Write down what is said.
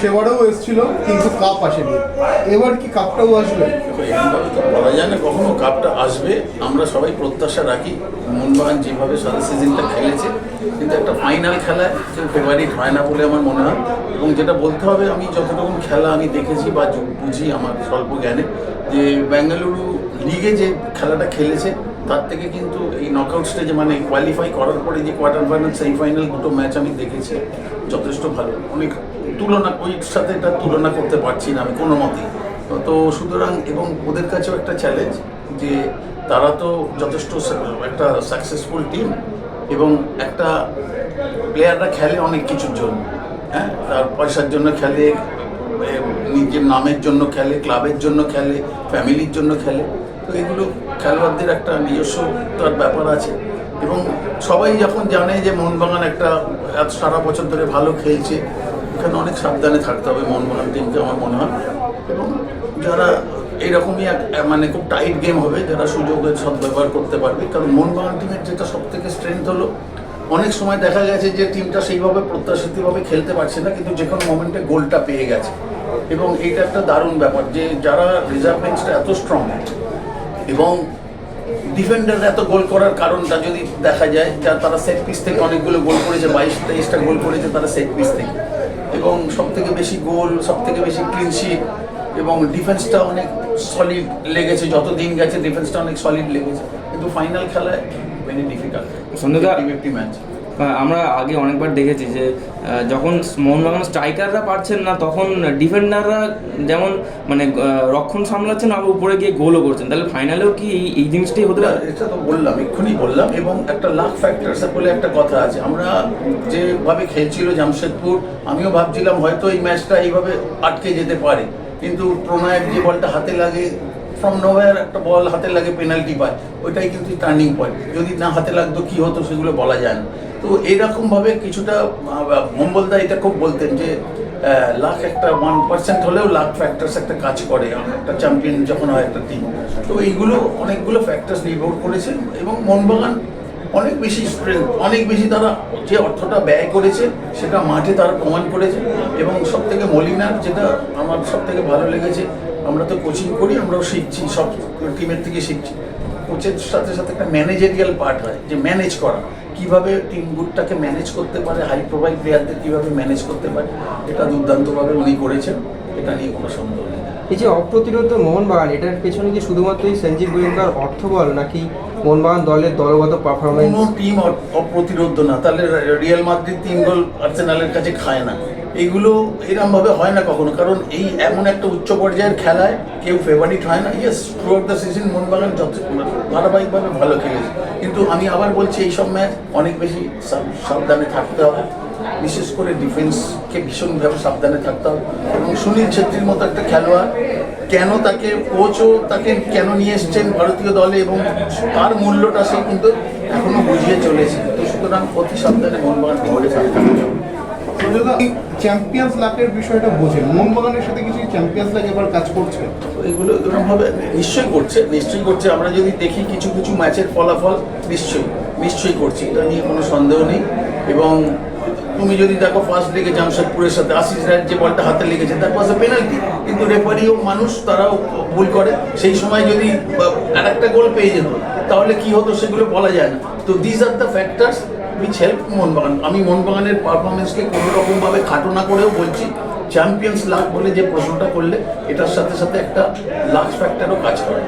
সেবারেও এসেছিল, কিন্তু কাপ আসেনি। এবার কি কাপটাও আসবে? বলা যায় না, কখনো কাপটা আসবে। আমরা সবাই প্রত্যাশা রাখি, মোহনবাগান যেভাবে সারা সিজনটা খেলেছে, কিন্তু একটা ফাইনাল খেলায় কেউ ফেভারিট হয় না বলে আমার মনে হয়। এবং যেটা বলতে হবে, আমি যতটুকু খেলা আমি দেখেছি বা বুঝি আমার স্বল্প জ্ঞানে, যে বেঙ্গালুরু লিগে যে খেলাটা খেলেছে, তার থেকে কিন্তু এই নকআউট স্টেজে মানে কোয়ালিফাই করার পরে যে কোয়ার্টার ফাইনাল সেমিফাইনাল দুটো ম্যাচ আমি দেখেছি, যথেষ্ট ভালো। অনেক তুলনা, ওই সাথে এটা তুলনা করতে পারছি না আমি কোনো মতেই তো- সুতরাং, এবং ওদের কাছেও একটা চ্যালেঞ্জ যে তারা তো যথেষ্ট একটা সাকসেসফুল টিম এবং একটা প্লেয়াররা খেলে অনেক কিছুর জন্য হ্যাঁ? তার পয়সার জন্য খেলে নিজের নামের জন্য খেলে ক্লাবের জন্য খেলে ফ্যামিলির জন্য খেলে। তো এগুলো খেলোয়াড়দের একটা নিজস্ব তার ব্যাপার আছে। এবং সবাই যখন জানে যে মোহনবাগান একটা সারা বছর ধরে ভালো খেলছে এখানে অনেক সাবধানে থাকতে হবে, মন মোহনবাগান টিমকে আমার মনে হয়। এবং যারা এইরকমই এক মানে খুব টাইট গেম হবে, যারা সুযোগের সদ্ব্যবহার করতে পারবে, কারণ মোহনবাগান টিমের যেটা সব থেকে স্ট্রেংথ হলো, অনেক সময় দেখা গেছে যে টিমটা সেইভাবে প্রত্যাশিতভাবে খেলতে পারছে না, কিন্তু যে কোনো মোমেন্টে গোলটা পেয়ে গেছে। এবং এইটা একটা দারুণ ব্যাপার যে যারা রিজার্ভ বেঞ্চটা এত স্ট্রং এবং ডিফেন্ডার এত গোল করার কারণটা যদি দেখা যায়, যা তারা সেট পিস থেকে অনেকগুলো গোল করেছে, বাইশ, তেইশটা গোল করেছে তারা সেট পিস থেকে। এবং সব থেকে বেশি গোল সব থেকে বেশি ক্লিনশিট এবং ডিফেন্সটা অনেক সলিড লেগেছে। যত দিন গেছে ডিফেন্সটা অনেক সলিড লেগেছে। কিন্তু ফাইনাল খেলায় ভেরি ডিফিকাল্ট ম্যাচ আমরা আগে অনেকবার দেখেছি যে যখন মোহনবাগান স্ট্রাইকাররা পারছেন না তখন ডিফেন্ডাররা যেমন মানে রক্ষণ সামলাচ্ছেন আবার উপরে গিয়ে গোলও করছেন। তাহলে ফাইনালেও কি এই জিনিসটাই হতে পারে? এটা তো বললাম এক্ষুনি বললাম এবং একটা লাখ ফ্যাক্টরস বলে একটা কথা আছে। আমরা যেভাবে খেলছিল জামশেদপুর আমিও ভাবছিলাম হয়তো এই ম্যাচটা এইভাবে আটকে যেতে পারে। কিন্তু প্রণয়ের যে বলটা হাতে লাগে ফ্রম নোওয়্যার একটা বল হাতে লাগে পেনাল্টি পায়। ওইটাই কিন্তু টার্নিং পয়েন্ট যদি না হাতে লাগতো, কি হতো সেগুলো বলা যায় না। তো এইরকমভাবে কিছুটা মম্বলদা এটা খুব বলতেন যে লাখ একটা ওয়ান পার্সেন্ট হলেও লাখ ফ্যাক্টরস একটা কাজ করে একটা চ্যাম্পিয়ন যখন হয় একটা টিম তো এইগুলো অনেকগুলো ফ্যাক্টরস নির্ভর করেছে এবং মোহনবাগান অনেক বেশি স্ট্রেংথ অনেক বেশি তারা যে অর্থটা ব্যয় করেছে, সেটা মাঠে তারা প্রমাণ করেছে। এবং সব থেকে মলিনার যেটা আমার সব থেকে ভালো লেগেছে আমরা তো কোচিং করি, আমরাও শিখছি, সব টিমের থেকে শিখছি। কোচের সাথে সাথে একটা ম্যানেজেরিয়াল পার্ট হয়, যে ম্যানেজ করা। কীভাবে টিম গুডটাকে ম্যানেজ করতে পারে হাই প্রোফাইল প্লেয়ারদের কীভাবে ম্যানেজ করতে পারে, এটা দুর্দান্তভাবে উনি করেছেন, এটা নিয়ে কোনো সন্দেহ নেই। এই যে অপ্রতিরোধ মোহনবাগান, এটার পেছনে কি শুধুমাত্র এই সঞ্জীব গোয়েঙ্কার অর্থবল নাকি মোহনবাগান দলের দলগত পারফরমেন্স কোনো টিম অপ্রতিরোধ না। তাহলে রিয়াল মাদ্রিদ তিন গোল আর্সেনালের কাছে খায় না। এইগুলো এরম ভাবে হয় না কখনো। কারণ এই এমন একটা উচ্চ পর্যায়ের খেলায় কেউ ফেভারিট হয় না। Yes throughout the season Mohun Bagan যত ধারাবাহিকভাবে ভালো খেলেছে। কিন্তু আমি আবার বলছি এই সব ম্যাচ অনেক বেশি সাবধানে থাকতে হবে। বিশেষ করে ডিফেন্সকে ভীষণভাবে সাবধানে থাকতে হবে। এবং সুনীল ছেত্রীর মতো একটা খেলোয়াড় কেন তাকে কোচও তাকে কেন নিয়ে এসছেন ভারতীয় দলে এবং তার মূল্যটা সে কিন্তু এখনও বুঝিয়ে চলেছে। তো সুতরাং অতি সাবধানে থাকতে সঞ্জয়দা, এই চ্যাম্পিয়ন্স লাখের বিষয়টা বোঝেন মোহনবাগানের সাথে কিছু চ্যাম্পিয়ন্স লাখ এবার কাজ করছে? এগুলো এরকমভাবে নিশ্চয়ই করছে নিশ্চয়ই করছে। আমরা যদি দেখি কিছু কিছু ম্যাচের ফলাফল নিশ্চয়ই নিশ্চয়ই করছে। এটা নিয়ে কোনো সন্দেহ নেই। এবং তুমি যদি দেখো ফার্স্ট লিগে জামশেদপুরের সাথে আশিস রায়ের যে বলটা হাতে লেগেছে তার পাশে পেনাল্টি কিন্তু রেফারিও মানুষ তারাও ভুল করে। সেই সময় যদি আর একটা গোল পেয়ে যেত, তাহলে কি হতো সেগুলো বলা যায় না। তো these are the factors which help Mohun Bagan. আমি মোহনবাগানের পারফরমেন্সকে কোনো রকমভাবে খাটো না করেও বলছি চ্যাম্পিয়ন্স লাখ বলে যে প্রশ্নটা করলে, এটার সাথে সাথে একটা লাক্স ফ্যাক্টরও কাজ করে.